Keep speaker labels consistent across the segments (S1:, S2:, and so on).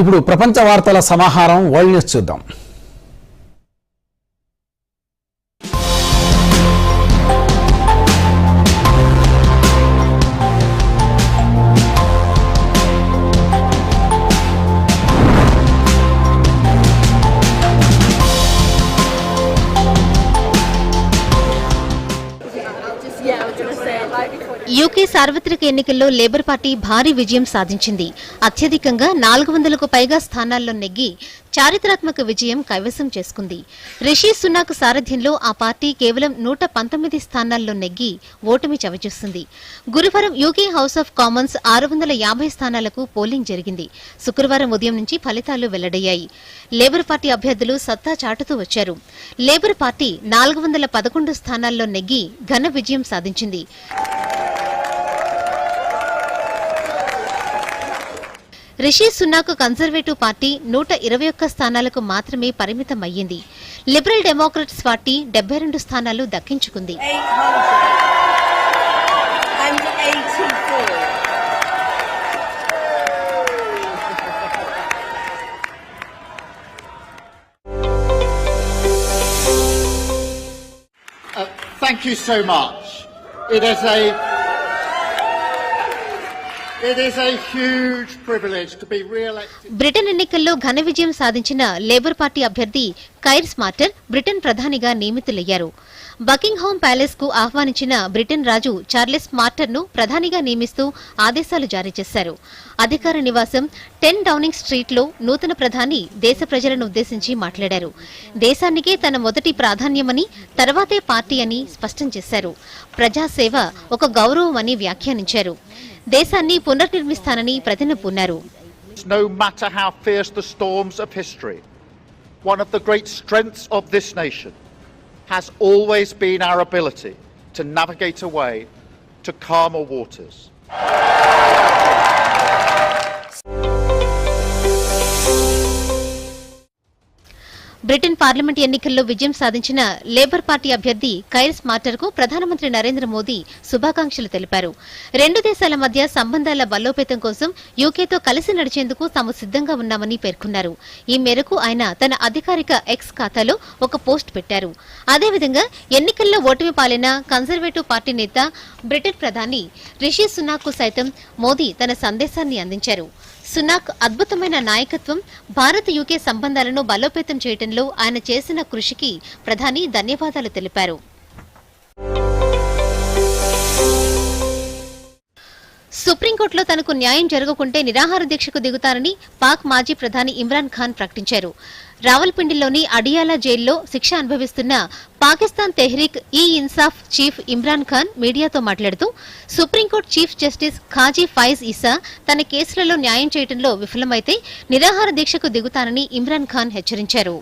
S1: ఇప్పుడు ప్రపంచ వార్తల సమాహారం వరల్డ్ న్యూస్ చూద్దాం.
S2: యూకే సార్వత్రిక ఎన్నికల్లో లేబర్ పార్టీ భారీ విజయం సాధించింది. అత్యధికంగా నాలుగు వందలకు పైగా స్థానాల్లో నెగ్గి చారిత్రాత్మక విజయం కైవసం చేసుకుంది. రిషి సునాక్ సారథ్యంలో ఆ పార్టీ కేవలం నూట పంతొమ్మిది స్థానాల్లో నెగ్గి ఓటమి చవిచూస్తుంది. గురువారం యూకే హౌస్ ఆఫ్ కామన్స్ ఆరు వందల యాభై స్థానాలకు పోలింగ్ జరిగింది. శుక్రవారం ఉదయం నుంచి ఫలితాలు వెల్లడయ్యాయి. లేబర్ పార్టీ అభ్యర్థులు సత్తా చాటుతూ వచ్చారు. లేబర్ పార్టీ నాలుగు వందల పదకొండు స్థానాల్లో నెగ్గి ఘన విజయం సాధించింది. రిషి సున్నాకు కన్జర్వేటివ్ పార్టీ నూట ఇరవై ఒక్క స్థానాలకు మాత్రమే పరిమితం అయ్యింది లిబరల్ డెమోక్రట్స్ పార్టీ డెబ్బై రెండు స్థానాలు దక్కించుకుంది
S3: uh, thank you so much. It is a
S2: Britain ఎన్నికల్లో ఘన విజయం సాధించిన లేబర్ పార్టీ అభ్యర్థి కైర్ స్మార్టర్ బ్రిటన్ ప్రధానిగా నియమితులయ్యారు. బకింగ్హామ్ ప్యాలెస్కు ఆహ్వానించిన బ్రిటన్ రాజు చార్లెస్ స్మార్టర్ను ప్రధానిగా నియమిస్తూ ఆదేశాలు జారీ చేశారు. అధికార నివాసం టెన్ డౌనింగ్ స్ట్రీట్లో నూతన ప్రధాని దేశ ప్రజలను ఉద్దేశించి మాట్లాడారు. దేశానికే తన మొదటి ప్రాధాన్యమని తర్వాతే పార్టీ అని స్పష్టం చేశారు. ప్రజాసేవ ఒక గౌరవమని వ్యాఖ్యానించారు. దేశాన్ని పునర్నిర్మిస్తానని ప్రతిన పూన్నారు
S3: No matter how fierce the storms of history, one of the great strengths of this nation has always been our ability to navigate a way to calmer waters.
S2: Britain parliament ఎన్నికల్లో విజయం సాధించిన లేబర్ పార్టీ అభ్యర్థి Keir స్మార్టర్కు ప్రధానమంత్రి నరేంద్ర మోదీ శుభాకాంక్షలు తెలిపారు. రెండు దేశాల మధ్య సంబంధాల బలోపేతం కోసం యూకేతో కలిసి నడిచేందుకు తాము సిద్ధంగా ఉన్నామని పేర్కొన్నారు. ఈ మేరకు ఆయన తన అధికారిక ఎక్స్ ఖాతాలో ఒక పోస్ట్ పెట్టారు. అదేవిధంగా ఎన్నికల్లో ఓటమి పాలైన కన్జర్వేటివ్ పార్టీ నేత బ్రిటన్ ప్రధాని రిషి సునాక్కు సైతం మోదీ తన సందేశాన్ని అందించారు. సునాక్ అద్భుతమైన నాయకత్వం భారత్ యూకే సంబంధాలను బలోపేతం చేయడంలో ఆయన చేసిన కృషికి ప్రధాని ధన్యవాదాలు తెలిపారు. సుప్రీంకోర్టులో తనకు న్యాయం జరగకుంటే నిరాహార దీక్షకు దిగుతారని పాక్ మాజీ ప్రధాని ఇమ్రాన్ ఖాన్ ప్రకటించారు. రావల్పిండిలోని అడియాలా జైల్లో శిక్ష అనుభవిస్తున్న పాకిస్తాన్ తెహ్రీక్ ఈ ఇన్సాఫ్ చీఫ్ ఇమ్రాన్ ఖాన్ మీడియాతో మాట్లాడుతూ supreme court chief justice Qazi Faez Isa తన కేసులలో న్యాయం చేయడంలో విఫలమైతే నిరాహార దీక్షకు దిగుతానని ఇమ్రాన్ ఖాన్ హెచ్చరించారు.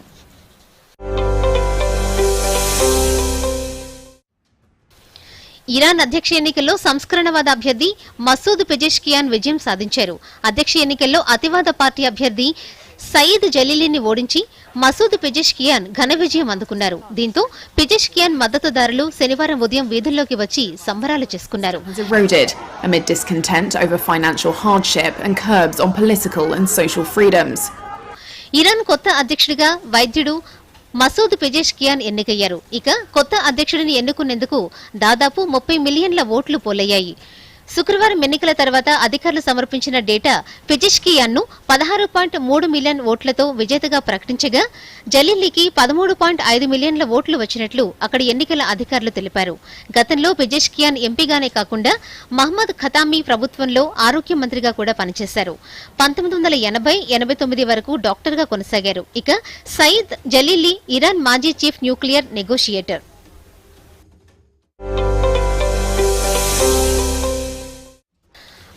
S2: ఇరాన్ అధ్యక్ష ఎన్నికల్లో సంస్కరణవాద అభ్యర్థి మసూద్ పెజెష్కియాన్ విజయం సాధించారు. అధ్యక్ష ఎన్నికల్లో అతివాద పార్టీ అభ్యర్థి సయీద్ జలీలీని ఓడించి మసూద్ పెజెష్కియాన్ ఘన విజయం అందుకున్నారు. దీంతో పెజెష్కియాన్ మద్దతుదారులు శనివారం ఉదయం వీధుల్లోకి వచ్చి సంబరాలు చేసుకున్నారు.
S4: Has eroded amid discontent over financial hardship and curbs on political and social freedoms.
S2: Iran కొత్త అధ్యక్షుడిగా వైద్యుడు మసూద్ పెజెష్కియాన్ ఎన్నికయ్యారు. ఇక కొత్త అధ్యక్షుడిని ఎన్నుకునేందుకు దాదాపు ముప్పై మిలియన్ల ఓట్లు పోలయ్యాయి. శుక్రవారం ఎన్నికల తర్వాత అధికారులు సమర్పించిన డేటా పిజిష్కియాన్ను పదహారు పాయింట్ మూడు మిలియన్ ఓట్లతో విజేతగా ప్రకటించగా జలీలీకి పదమూడు పాయింట్ ఐదు మిలియన్ల ఓట్లు వచ్చినట్లు అక్కడి ఎన్నికల అధికారులు తెలిపారు. గతంలో పిజిష్కియాన్ ఎంపీగానే కాకుండా మహమ్మద్ ఖతామీ ప్రభుత్వంలో ఆరోగ్య మంత్రిగా కూడా పనిచేశారు. పంతొమ్మిది వందల ఎనభై ఎనభై తొమ్మిది వరకు డాక్టర్గా కొనసాగారు. ఇక సయీద్ జలీలీ ఇరాన్ మాజీ చీఫ్ న్యూక్లియర్ నెగోషియేటర్.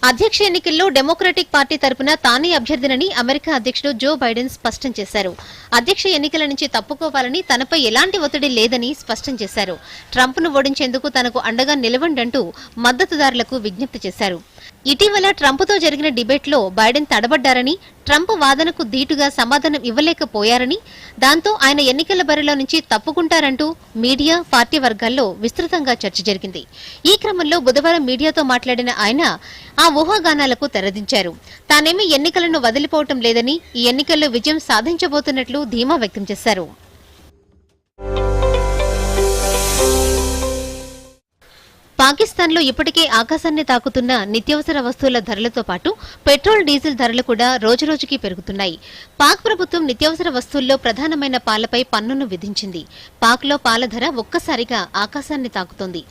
S2: అధ్యక్ష ఎన్నికల్లో డెమోక్రటిక్ పార్టీ తరపున తానే అభ్యర్థినని అమెరికా అధ్యక్షుడు జో బైడెన్ స్పష్టం చేశారు. అధ్యక్ష ఎన్నికల నుంచి తప్పుకోవాలని తనపై ఎలాంటి ఒత్తిడి లేదని స్పష్టం చేశారు. ట్రంప్ను ఓడించేందుకు తనకు అండగా నిలవండంటూ మద్దతుదారులకు విజ్ఞప్తి చేశారు. ఇటీవల ట్రంప్తో జరిగిన డిబేట్లో బైడెన్ తడబడ్డారని ట్రంప్ వాదనకు ధీటుగా సమాధానం ఇవ్వలేకపోయారని దాంతో ఆయన ఎన్నికల బరిలో నుంచి తప్పుకుంటారంటూ మీడియా పార్టీ వర్గాల్లో విస్తృతంగా చర్చ జరిగింది. ఈ క్రమంలో బుధవారం మీడియాతో మాట్లాడిన ఆయన ఆ ఊహాగానాలకు తెరదించారు. తానేమీ ఎన్నికలను వదిలిపోవటం లేదని ఈ ఎన్నికల్లో విజయం సాధించబోతున్నట్లు ధీమా వ్యక్తం చేశారు. పాకిస్తాన్లో ఇప్పటికే ఆకాశాన్ని తాకుతున్న నిత్యావసర వస్తువుల ధరలతో పాటు పెట్రోల్ డీజిల్ ధరలు కూడా రోజురోజుకి పెరుగుతున్నాయి. పాక్ ప్రభుత్వం నిత్యావసర వస్తువుల్లో ప్రధానమైన పాలపై పన్నును విధించింది. పాక్లో పాల ధర ఒక్కసారిగా ఆకాశాన్ని తాకుతోంది.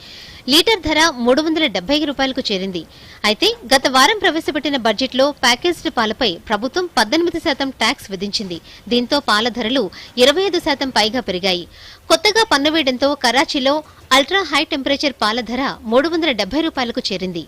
S2: లీటర్ ధర మూడు వందల డెబ్బై రూపాయలకు చేరింది. అయితే గత వారం ప్రవేశపెట్టిన బడ్జెట్లో ప్యాకేజ్డ్ పాలపై ప్రభుత్వం పద్దెనిమిది శాతం ట్యాక్స్ విధించింది. దీంతో పాల ధరలు ఇరవై ఐదు శాతం పైగా పెరిగాయి. కొత్తగా పన్ను వేయడంతో కరాచీలో అల్ట్రా హై టెంపరేచర్ పాల ధర మూడు వందల డెబ్బై రూపాయలకు చేరింది.